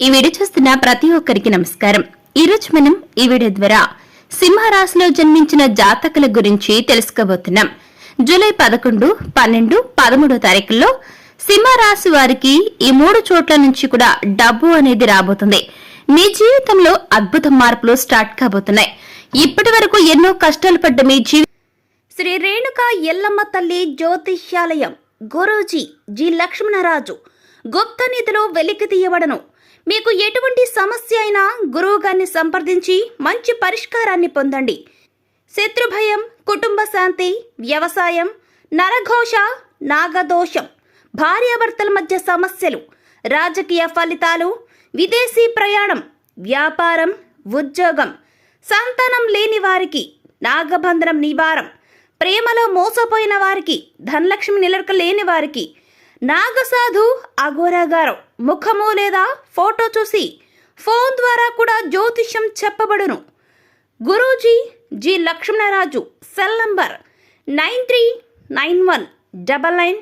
ఈ వీడియో చూస్తున్న ప్రతి ఒక్కరికి నమస్కారం. ఈ మనం ఈ వీడియో ద్వారా సింహరాశిలో జన్మించిన జాతకుల గురించి తెలుసుకోబోతున్నాం. జూలై పదకొండు పన్నెండు పదమూడో తారీఖుల్లో సింహరాశి వారికి ఈ మూడు చోట్ల నుంచి కూడా డబ్బు అనేది రాబోతుంది. మీ జీవితంలో అద్భుత మార్పులు స్టార్ట్ కాబోతున్నాయి. ఇప్పటి వరకు ఎన్నో కష్టాలు పడ్డ మీ జీవి శ్రీ రేణుక ఎల్లమ్మ తల్లి జ్యోతిష్యాలయం గురూజీ జి లక్ష్మణరాజు గుప్త నిధిలో వెలికి తీయబడను. మీకు ఎటువంటి సమస్య అయినా గురువుగారిని సంప్రదించి మంచి పరిష్కారాన్ని పొందండి. శత్రుభయం కుటుంబ శాంతి వ్యవసాయం నరఘోష నాగదోషం భార్యాభర్తల మధ్య సమస్యలు రాజకీయ ఫలితాలు విదేశీ ప్రయాణం వ్యాపారం ఉద్యోగం సంతానం లేని వారికి నాగబంధనం నివారం ప్రేమలో మోసపోయిన వారికి ధనలక్ష్మి నిలక లేని వారికి నాగసాధు అఘోరాగారం ముఖము లేదా ఫోటో చూసి ఫోన్ ద్వారా కూడా జ్యోతిష్యం చెప్పబడును. Guruji G Lakshmanaraju cell number nine three nine one double nine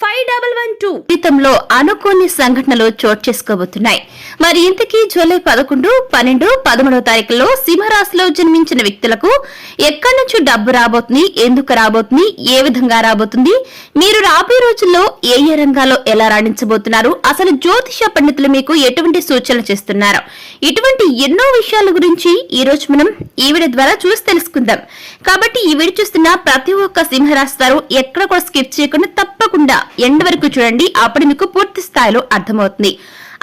five double one two. జీవితంలో అనుకోని సంఘటనలు చోటు చేసుకోబోతున్నాయి. మరి ఇంతకీ జూలై పదకొండు పన్నెండు పదమూడవ తారీఖుల్లో సింహరాశిలో జన్మించిన వ్యక్తులకు ఎక్కడి నుంచి డబ్బు రాబోతుంది ఎందుకు రాబోతుంది ఏ విధంగా రాబోతుంది మీరు రాబోయే రోజుల్లో ఏ ఏ రంగాల్లో ఎలా రాణించబోతున్నారు అసలు జ్యోతిష పండితులు మీకు ఎటువంటి సూచనలు చేస్తున్నారు ఇటువంటి ఎన్నో విషయాల గురించి ఈ రోజు మనం ఈ వీడియో ద్వారా చూసి తెలుసుకుందాం. కాబట్టి ఈ వీడియో చూస్తున్న ప్రతి ఒక్క సింహరాశి వారు ఎక్కడ కూడా స్కిప్ చేయకుండా తప్పకుండా ఎండ్ వరకు చూడండి. అప్పుడు మీకు పూర్తి స్థాయిలో అర్థమవుతుంది.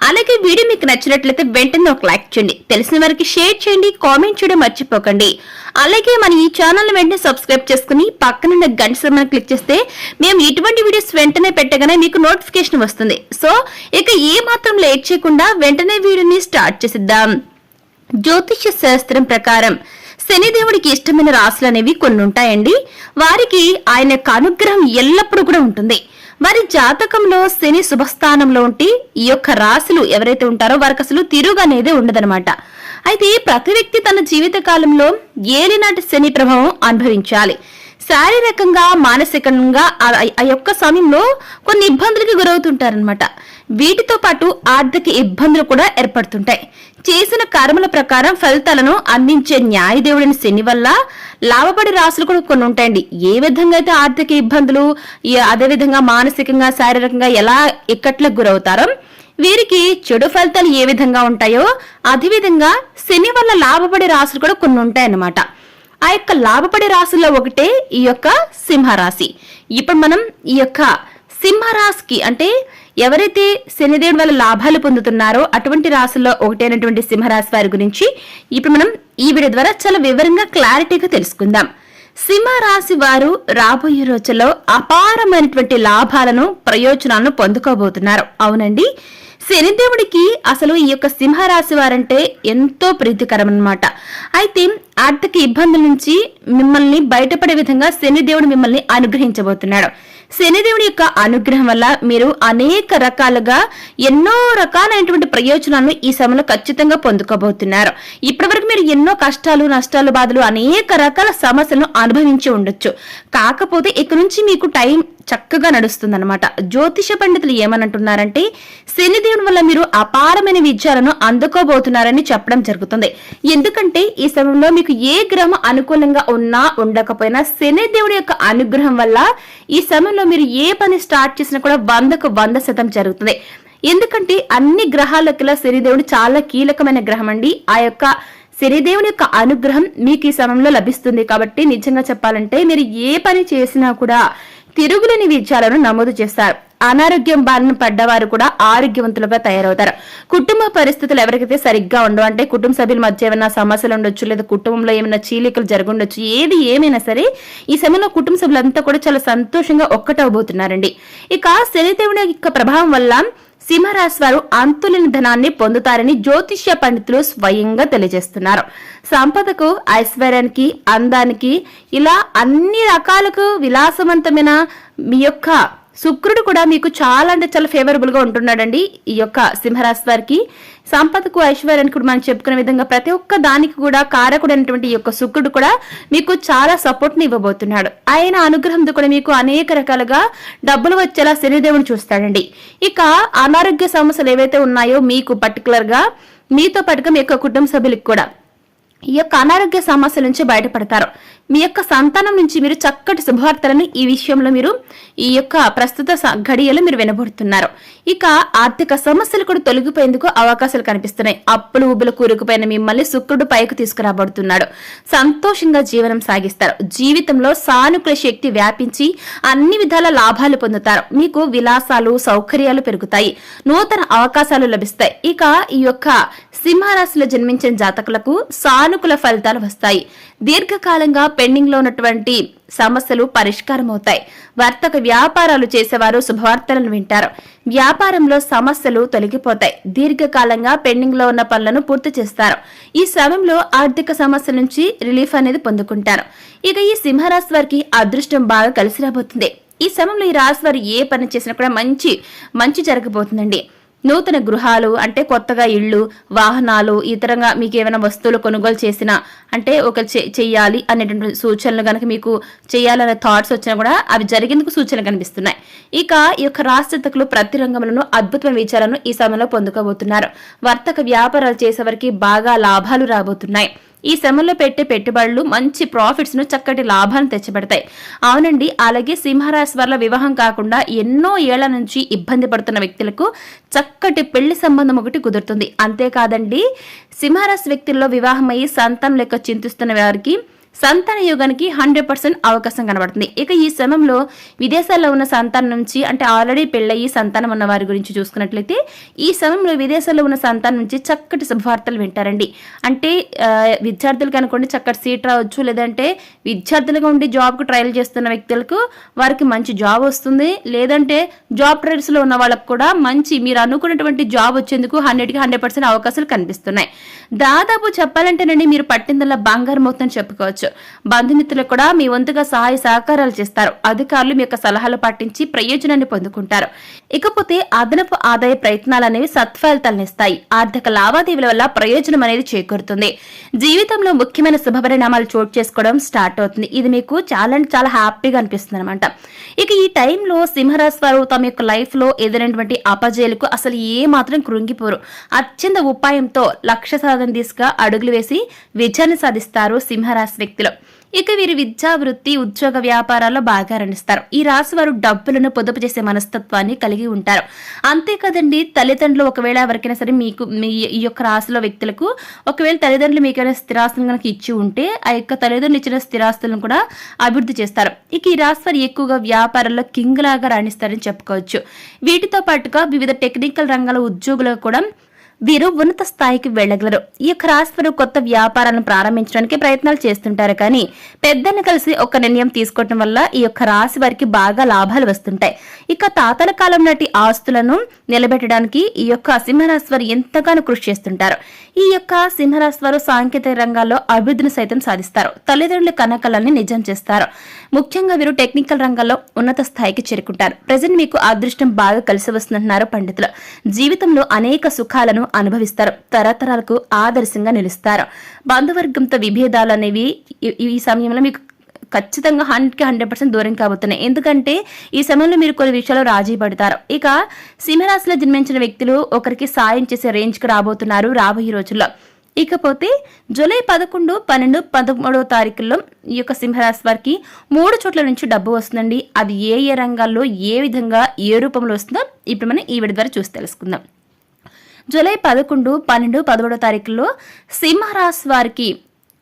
అలాగే వీడియో మీకు నచ్చినట్లయితే వెంటనే ఒక లైక్ చేయండి. తెలిసిన వారికి షేర్ చేయండి. కామెంట్ చేయడం మర్చిపోకండి. అలాగే మన ఈ ఛానల్ వెంటనే సబ్స్క్రైబ్ చేసుకుని పక్కనున్న గంట సమయం క్లిక్ చేస్తే మేము ఇటువంటి వీడియోస్ వెంటనే పెట్టగానే మీకు నోటిఫికేషన్ వస్తుంది. సో ఇక ఏ మాత్రం లేట్ చేయకుండా వెంటనే వీడియోని స్టార్ట్ చేసిద్దాం. జ్యోతిష్య శాస్త్రం ప్రకారం శనిదేవుడికి ఇష్టమైన రాసులు అనేవి కొన్ని ఉంటాయండి. వారికి ఆయన యొక్క అనుగ్రహం ఎల్లప్పుడూ కూడా ఉంటుంది. వారి జాతకంలో శని శుభస్థానంలో ఉంటే ఈ యొక్క రాశులు ఎవరైతే ఉంటారో వారికి అసలు తిరుగు అనేది ఉండదనమాట అయితే ప్రతి వ్యక్తి తన జీవిత కాలంలో ఏలినాటి శని ప్రభావం అనుభవించాలి. శారీరకంగా మానసికంగా ఆ- ఆ యొక్క సమయంలో కొన్ని ఇబ్బందులకు గురవుతుంటారనమాట వీటితో పాటు ఆర్థిక ఇబ్బందులు కూడా ఏర్పడుతుంటాయి. చేసిన కర్మల ప్రకారం ఫలితాలను అందించే న్యాయదేవుడిని శని వల్ల లాభపడి రాసులు కూడా కొన్ని ఉంటాయండి. ఏ విధంగా అయితే ఆర్థిక ఇబ్బందులు అదేవిధంగా అదే విధంగా మానసికంగా శారీరకంగా ఎలా ఇక్కట్లకు గురవుతారో వీరికి చెడు ఫలితాలు ఏ విధంగా ఉంటాయో అదే విధంగా శని వల్ల లాభపడే రాసులు కూడా కొన్ని ఉంటాయన్నమాట. ఆ యొక్క లాభపడే రాశుల్లో ఒకటే ఈ యొక్క సింహరాశి. ఇప్పుడు మనం ఈ యొక్క సింహరాశికి అంటే ఎవరైతే శనిదేవుడి వల్ల లాభాలు పొందుతున్నారో అటువంటి రాశుల్లో ఒకటైనటువంటి సింహరాశి వారి గురించి ఇప్పుడు మనం ఈ వీడియో ద్వారా చాలా వివరంగా క్లారిటీగా తెలుసుకుందాం. సింహరాశి వారు రాబోయే రోజుల్లో అపారమైనటువంటి లాభాలను ప్రయోజనాలను పొందుకోబోతున్నారు. అవునండి. శనిదేవుడికి అసలు ఈ యొక్క సింహరాశి వారంటే ఎంతో ప్రీతికరం అనమాట అయితే ఆర్థిక ఇబ్బందుల నుంచి మిమ్మల్ని బయటపడే విధంగా శనిదేవుడు మిమ్మల్ని అనుగ్రహించబోతున్నాడు. శనిదేవుని యొక్క అనుగ్రహం వల్ల మీరు అనేక రకాలుగా ఎన్నో రకాలైనటువంటి ప్రయోజనాలను ఈ సమయంలో ఖచ్చితంగా పొందుకోబోతున్నారు. ఇప్పటివరకు మీరు ఎన్నో కష్టాలు నష్టాలు బాధలు అనేక రకాల సమస్యలను అనుభవించి ఉండొచ్చు. కాకపోతే ఇక నుంచి మీకు టైం చక్కగా నడుస్తుందన్నమాట. జ్యోతిష పండితులు ఏమనంటున్నారంటే శనిదేవుని వల్ల మీరు అపారమైన విజయాలను అందుకోబోతున్నారని చెప్పడం జరుగుతుంది. ఎందుకంటే ఈ సమయంలో మీకు ఏ గ్రహం అనుకూలంగా ఉన్నా ఉండకపోయినా శనిదేవుడి యొక్క అనుగ్రహం వల్ల ఈ సమయంలో మీరు ఏ పని స్టార్ట్ చేసినా కూడా వందకు వంద శాతం జరుగుతుంది. ఎందుకంటే అన్ని గ్రహాలకిలా శనిదేవుడు చాలా కీలకమైన గ్రహం అండి ఆ యొక్క శనిదేవుని యొక్క అనుగ్రహం మీకు ఈ సమయంలో లభిస్తుంది. కాబట్టి నిజంగా చెప్పాలంటే మీరు ఏ పని చేసినా కూడా తిరుగులేని విజయాలను నమోదు చేస్తారు. అనారోగ్యం బారిన పడ్డవారు కూడా ఆరోగ్యవంతులుగా తయారవుతారు. కుటుంబ పరిస్థితులు ఎవరికైతే సరిగ్గా ఉండవు అంటే కుటుంబ సభ్యుల మధ్య ఏమైనా సమస్యలు ఉండొచ్చు లేదా కుటుంబంలో ఏమైనా చీలికలు జరుగుండొచ్చు ఏది ఏమైనా సరే ఈ సమయంలో కుటుంబ సభ్యులంతా కూడా చాలా సంతోషంగా ఒక్కటవబోతున్నారండి ఇక శనిదేవుని యొక్క ప్రభావం వల్ల సింహరాశి వారు అంతులేని ధనాన్ని పొందుతారని జ్యోతిష్య పండితులు స్వయంగా తెలియజేస్తున్నారు. సంపదకు ఐశ్వర్యానికి అందానికి ఇలా అన్ని రకాలకు విలాసవంతమైన మీ యొక్క శుక్రుడు కూడా మీకు చాలా అంటే చాలా ఫేవరబుల్గా ఉంటున్నాడండి ఈ యొక్క సింహరాశి వారికి. సంపదకు ఐశ్వర్యానికి కూడా మనం చెప్పుకునే విధంగా ప్రతి ఒక్క దానికి కూడా కారకుడైనటువంటి ఈ యొక్క శుక్రుడు కూడా మీకు చాలా సపోర్ట్ని ఇవ్వబోతున్నాడు. ఆయన అనుగ్రహంతో కూడా మీకు అనేక రకాలుగా డబ్బులు వచ్చేలా శనిదేవుని చూస్తాడండి. ఇక అనారోగ్య సమస్యలు ఏవైతే ఉన్నాయో మీకు పర్టికులర్గా మీతో పాటుగా మీ యొక్క కుటుంబ సభ్యులకు కూడా ఈ యొక్క అనారోగ్య సమస్యల నుంచి బయటపడతారు. మీ యొక్క సంతానం నుంచి మీరు చక్కటి శుభవార్తలను ఈ విషయంలో మీరు ఈ యొక్క ప్రస్తుత ఘడియలో మీరు వినబడుతున్నారు. ఇక ఆర్థిక సమస్యలు కూడా తొలగిపోయేందుకు అవకాశాలు కనిపిస్తున్నాయి. అప్పులు ఉబ్బులు కూరుకుపోయిన మిమ్మల్ని శుక్రుడు పైకి తీసుకురాబడుతున్నాడు. సంతోషంగా జీవనం సాగిస్తారు. జీవితంలో సానుకూల శక్తి వ్యాపించి అన్ని విధాల లాభాలు పొందుతారు. మీకు విలాసాలు సౌకర్యాలు పెరుగుతాయి. నూతన అవకాశాలు లభిస్తాయి. ఇక ఈ యొక్క సింహరాశిలో జన్మించిన జాతకులకు సానుకూల ఫలితాలు వస్తాయి. దీర్ఘకాలంగా పెండింగ్లో ఉన్నటువంటి సమస్యలు పరిష్కారం అవుతాయి వర్తక వ్యాపారాలు చేసేవారు శుభవార్తలను వింటారు. వ్యాపారంలో సమస్యలు తొలగిపోతాయి. దీర్ఘకాలంగా పెండింగ్లో ఉన్న పనులను పూర్తి చేస్తారు. ఈ సమయంలో ఆర్థిక సమస్యల నుంచి రిలీఫ్ అనేది పొందుకుంటారు. ఇక ఈ సింహరాశి వారికి అదృష్టం బాగా కలిసి రాబోతుంది. ఈ సమయంలో ఈ రాశి వారు ఏ పని చేసినా కూడా మంచి మంచి జరగబోతుందండి. నూతన గృహాలు అంటే కొత్తగా ఇళ్ళు వాహనాలు ఇతరంగా మీకు ఏమైనా వస్తువులు కొనుగోలు చేసినా అంటే ఒక చెయ్యాలి అనేటువంటి సూచనలు కనుక మీకు చేయాలనే థాట్స్ వచ్చినా కూడా అవి జరిగేందుకు సూచనలు కనిపిస్తున్నాయి. ఇక ఈ యొక్క రాష్ట్రతకులు ప్రతి రంగంలోనూ అద్భుతమైన విచారాలను ఈ సమయంలో పొందుకోబోతున్నారు. వర్తక వ్యాపారాలు చేసేవారికి బాగా లాభాలు రాబోతున్నాయి. ఈ శ్రమలో పెట్టే పెట్టుబడులు మంచి ప్రాఫిట్స్ను చక్కటి లాభాలను తెచ్చిపెడతాయి. అవునండి అలాగే సింహరాశి వల్ల వివాహం కాకుండా ఎన్నో ఏళ్ళ నుంచి ఇబ్బంది పడుతున్న వ్యక్తులకు చక్కటి పెళ్ళి సంబంధం ఒకటి కుదురుతుంది. అంతేకాదండి సింహరాశి వ్యక్తుల్లో వివాహం అయ్యి సంతానం లెక్క చింతిస్తున్న వారికి సంతాన యోగానికి హండ్రెడ్ పర్సెంట్ అవకాశం కనబడుతుంది. ఇక ఈ సమయంలో విదేశాల్లో ఉన్న సంతానం నుంచి అంటే ఆల్రెడీ పెళ్ళయి సంతానం ఉన్న వారి గురించి చూసుకున్నట్లయితే ఈ సమయంలో విదేశాల్లో ఉన్న సంతానం నుంచి చక్కటి శుభవార్తలు వింటారండి. అంటే విద్యార్థులకు అనుకోండి చక్కటి సీట్ రావచ్చు లేదంటే విద్యార్థులుగా ఉండి జాబ్కు ట్రయల్ చేస్తున్న వ్యక్తులకు వారికి మంచి జాబ్ వస్తుంది. లేదంటే జాబ్ ట్రయల్స్లో ఉన్న వాళ్ళకు కూడా మంచి మీరు అనుకున్నటువంటి జాబ్ వచ్చేందుకు హండ్రెడ్కి హండ్రెడ్ పర్సెంట్ అవకాశాలు కనిపిస్తున్నాయి. దాదాపు చెప్పాలంటేనండి మీరు పట్టిందల్లా బంగారం అవుతుందని చెప్పుకోవచ్చు. బంధుమిత్రులకు కూడా మీ వంతుగా సహాయ సహకారాలు చేస్తారు. అధికారులు మీ యొక్క సలహాలు పాటించి ప్రయోజనాన్ని పొందుకుంటారు. ఇకపోతే అదనపు ఆదాయ ప్రయత్నాలు అనేవి సత్ఫలితాలను ఇస్తాయి ఆర్థిక లావాదేవీల వల్ల ప్రయోజనం అనేది చేకూరుతుంది. జీవితంలో ముఖ్యమైన శుభపరిణామాలు చోటు చేసుకోవడం స్టార్ట్ అవుతుంది. ఇది మీకు చాలా అంటే చాలా హ్యాపీగా అనిపిస్తుంది అనమాట ఇక ఈ టైంలో సింహరాశి వారు తమ యొక్క లైఫ్లో ఎదురైనటువంటి అపజయాలకు అసలు ఏ మాత్రం కృంగిపోరు. అత్యంత ఉపాయంతో లక్ష్య సాధన దిశగా అడుగులు వేసి విజయాన్ని సాధిస్తారు సింహరాశి వ్యక్తులు. ఇక వీరు విద్యా వృత్తి ఉద్యోగ వ్యాపారాల్లో బాగా రణిస్తారు. ఈ రాశి వారు డబ్బులను పొదుపు చేసే మనస్తత్వాన్ని కలిగి ఉంటారు. అంతేకాదండి తల్లిదండ్రులు ఒకవేళ ఎవరికైనా సరే మీకు మీ ఈ యొక్క రాశిలో వ్యక్తులకు ఒకవేళ తల్లిదండ్రులు మీకైనా స్థిరాస్తులను కనుక ఇచ్చి ఉంటే ఆ యొక్క తల్లిదండ్రులు ఇచ్చిన స్థిరాస్తులను కూడా అభివృద్ధి చేస్తారు. ఇక ఈ రాశి వారు ఎక్కువగా వ్యాపారంలో కింగ్ లాగా రాణిస్తారని చెప్పుకోవచ్చు. వీటితో పాటుగా వివిధ టెక్నికల్ రంగాల ఉద్యోగులకు కూడా వీరు ఉన్నత స్థాయికి వెళ్ళగలరు. ఈ యొక్క వారు కొత్త వ్యాపారాలను ప్రారంభించడానికి ప్రయత్నాలు చేస్తుంటారు. కానీ పెద్దను కలిసి ఒక నిర్ణయం తీసుకోవటం వల్ల ఈ యొక్క రాశి వారికి బాగా లాభాలు వస్తుంటాయి. ఇక తాతల కాలం నాటి ఆస్తులను నిలబెట్టడానికి ఈ యొక్క సింహరాశి వారు ఎంతగానో కృషి చేస్తుంటారు. ఈ యొక్క సింహరాశి వారు సాంకేతిక రంగాల్లో అభివృద్ధిని సైతం సాధిస్తారు. తల్లిదండ్రుల కనకలన్నీ నిజం చేస్తారు. ముఖ్యంగా వీరు టెక్నికల్ రంగాల్లో ఉన్నత స్థాయికి చేరుకుంటారు. ప్రజెంట్ మీకు అదృష్టం బాగా కలిసి వస్తుంటున్నారు పండితులు. జీవితంలో అనేక సుఖాలను అనుభవిస్తారు. తరతరాలకు ఆదర్శంగా నిలుస్తారు. బంధువర్గంతో విభేదాలు అనేవి ఈ- ఈ సమయంలో మీకు ఖచ్చితంగా హండ్రెడ్కి హండ్రెడ్ పర్సెంట్ దూరం కాబోతున్నాయి. ఎందుకంటే ఈ సమయంలో మీరు కొన్ని విషయాలు రాజీ పడతారు. ఇక సింహరాశిలో జన్మించిన వ్యక్తులు ఒకరికి సాయం చేసే రేంజ్కి రాబోతున్నారు రాబోయే రోజుల్లో. ఇకపోతే జూలై పదకొండు పన్నెండు పదమూడవ తారీఖుల్లో ఈ యొక్క సింహరాశి వారికి మూడు చోట్ల నుంచి డబ్బు వస్తుందండి. అది ఏ ఏ రంగాల్లో ఏ విధంగా ఏ రూపంలో వస్తుందో ఇప్పుడు మనం ఈ విడి ద్వారా చూసి తెలుసుకుందాం. జూలై పదకొండు పన్నెండు పదమూడో తారీఖుల్లో సింహరాశి వారికి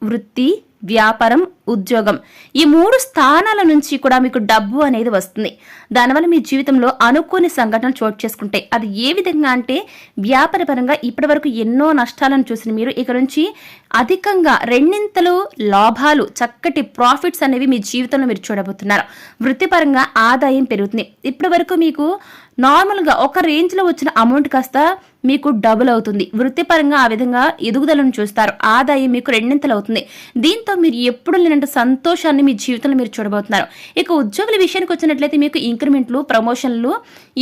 వృత్తి వ్యాపారం ఉద్యోగం ఈ మూడు స్థానాల నుంచి కూడా మీకు డబ్బు అనేది వస్తుంది. దానివల్ల మీ జీవితంలో అనుకోని సంఘటనలు చోటు చేసుకుంటాయి అది ఏ విధంగా అంటే వ్యాపారపరంగా ఇప్పటి వరకు ఎన్నో నష్టాలను చూసిన మీరు ఇక నుంచి అధికంగా రెండింతలు లాభాలు చక్కటి ప్రాఫిట్స్ అనేవి మీ జీవితంలో మీరు చూడబోతున్నారు. వృత్తిపరంగా ఆదాయం పెరుగుతుంది. ఇప్పటి వరకు మీకు నార్మల్గా ఒక రేంజ్లో వచ్చిన అమౌంట్ కాస్త మీకు డబుల్ అవుతుంది. వృత్తిపరంగా ఆ విధంగా ఎదుగుదలను చూస్తారు. ఆదాయం మీకు రెండింతలు అవుతుంది. దీంతో మీరు ఎప్పుడు లేనంత సంతోషాన్ని మీ జీవితంలో మీరు చూడబోతున్నారు. ఇక ఉద్యోగుల విషయానికి వచ్చినట్లయితే మీకు ఇంక్రిమెంట్లు ప్రమోషన్లు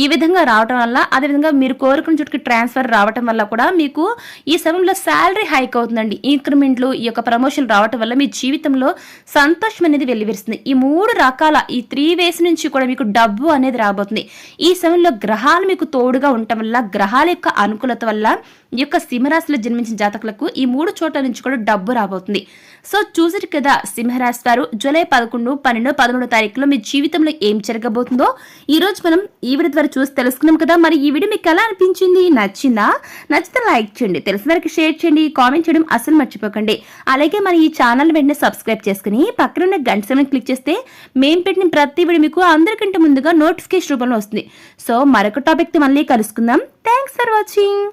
ఈ విధంగా రావడం వల్ల అదేవిధంగా మీరు కోరుకున్న చుట్టుకి ట్రాన్స్ఫర్ రావడం వల్ల కూడా మీకు ఈ సమయంలో శాలరీ హైక్ అవుతుందండి. ఇంక్రిమెంట్లు ఈ యొక్క ప్రమోషన్ రావడం వల్ల మీ జీవితంలో సంతోషం అనేది వెల్లివిరుస్తుంది. ఈ మూడు రకాల ఈ త్రీ వేస్ నుంచి కూడా మీకు డబ్బు అనేది రాబోతుంది. ఈ సమయంలో గ్రహాలు మీకు తోడుగా ఉండటం వల్ల గ్రహాల యొక్క అనుకూలత వల్ల ఈ యొక్క సింహరాశిలో జన్మించిన జాతకులకు ఈ మూడు చోట్ల నుంచి కూడా డబ్బు రాబోతుంది. సో చూసారు కదా సింహరాశి వారు జూలై పదకొండు పన్నెండు పదమూడు తారీఖులో మీ జీవితంలో ఏం జరగబోతుందో ఈ రోజు మనం ఈ వీడియో ద్వారా చూసి తెలుసుకున్నాం కదా. మరి ఈ వీడియో మీకు ఎలా అనిపించింది? నచ్చిందా? నచ్చితే లైక్ చేయండి తెలిసిన వారికి షేర్ చేయండి కామెంట్ చేయడం అసలు మర్చిపోకండి. అలాగే మన ఈ ఛానల్ వెంటనే సబ్స్క్రైబ్ చేసుకుని పక్కనున్న గంట సమయం క్లిక్ చేస్తే మేము పెట్టిన ప్రతి వీడియో మీకు అందరికంటే ముందుగా నోటిఫికేషన్ రూపంలో వస్తుంది. సో మరొక టాపిక్ మళ్ళీ కలుసుకుందాం. Thanks for watching.